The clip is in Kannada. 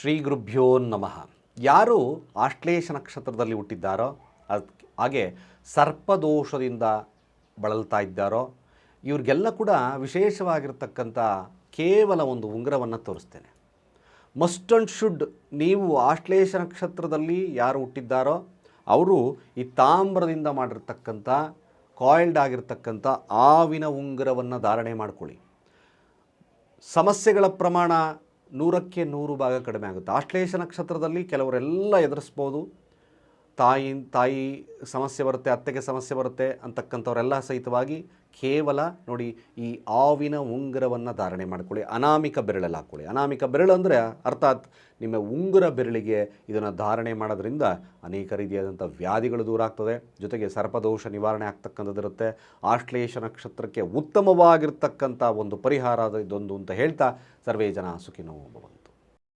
ಶ್ರೀ ಗುರುಭ್ಯೋ ನಮಃ. ಯಾರು ಆಶ್ಲೇಷ ನಕ್ಷತ್ರದಲ್ಲಿ ಹುಟ್ಟಿದ್ದಾರೋ, ಅದ್ ಹಾಗೆ ಸರ್ಪದೋಷದಿಂದ ಬಳಲ್ತಾ ಇದ್ದಾರೋ, ಇವ್ರಿಗೆಲ್ಲ ಕೂಡ ವಿಶೇಷವಾಗಿರ್ತಕ್ಕಂಥ ಕೇವಲ ಒಂದು ಉಂಗುರವನ್ನು ತೋರಿಸ್ತೇನೆ. ಮಸ್ಟ್ ಅಂಡ್ ಶುಡ್ ನೀವು ಆಶ್ಲೇಷ ನಕ್ಷತ್ರದಲ್ಲಿ ಯಾರು ಹುಟ್ಟಿದ್ದಾರೋ, ಅವರು ಈ ತಾಮ್ರದಿಂದ ಮಾಡಿರ್ತಕ್ಕಂಥ, ಕಾಯಿಲ್ಡ್ ಆಗಿರ್ತಕ್ಕಂಥ ಆವಿನ ಉಂಗುರವನ್ನು ಧಾರಣೆ ಮಾಡ್ಕೊಳ್ಳಿ. ಸಮಸ್ಯೆಗಳ ಪ್ರಮಾಣ ನೂರಕ್ಕೆ ನೂರು ಭಾಗ ಕಡಿಮೆ ಆಗುತ್ತೆ. ಆಶ್ಲೇಷ ನಕ್ಷತ್ರದಲ್ಲಿ ಕೆಲವರೆಲ್ಲ ಎದುರಿಸ್ಬೋದು. ತಾಯಿ ತಾಯಿ ಸಮಸ್ಯೆ ಬರುತ್ತೆ, ಅತ್ತೆಗೆ ಸಮಸ್ಯೆ ಬರುತ್ತೆ ಅಂತಕ್ಕಂಥವರೆಲ್ಲ ಸಹಿತವಾಗಿ ಕೇವಲ ನೋಡಿ ಈ ಆವಿನ ಉಂಗುರವನ್ನು ಧಾರಣೆ ಮಾಡ್ಕೊಳ್ಳಿ, ಅನಾಮಿಕ ಬೆರಳಲ್ಲಿ ಹಾಕ್ಕೊಳ್ಳಿ ಅನಾಮಿಕ ಬೆರಳು ಅಂದರೆ ಅರ್ಥಾತ್ ನಿಮ್ಮ ಉಂಗುರ ಬೆರಳಿಗೆ ಇದನ್ನು ಧಾರಣೆ ಮಾಡೋದ್ರಿಂದ ಅನೇಕ ರೀತಿಯಾದಂಥ ವ್ಯಾಧಿಗಳು ದೂರ ಆಗ್ತದೆ. ಜೊತೆಗೆ ಸರ್ಪದೋಷ ನಿವಾರಣೆ ಆಗ್ತಕ್ಕಂಥದ್ದಿರುತ್ತೆ ಆಶ್ಲೇಷ ನಕ್ಷತ್ರಕ್ಕೆ ಉತ್ತಮವಾಗಿರ್ತಕ್ಕಂಥ ಒಂದು ಪರಿಹಾರ ಇದೊಂದು ಅಂತ ಹೇಳ್ತಾ ಸರ್ವೇ ಜನ ಸುಖಿನೋ ಭವಂತು.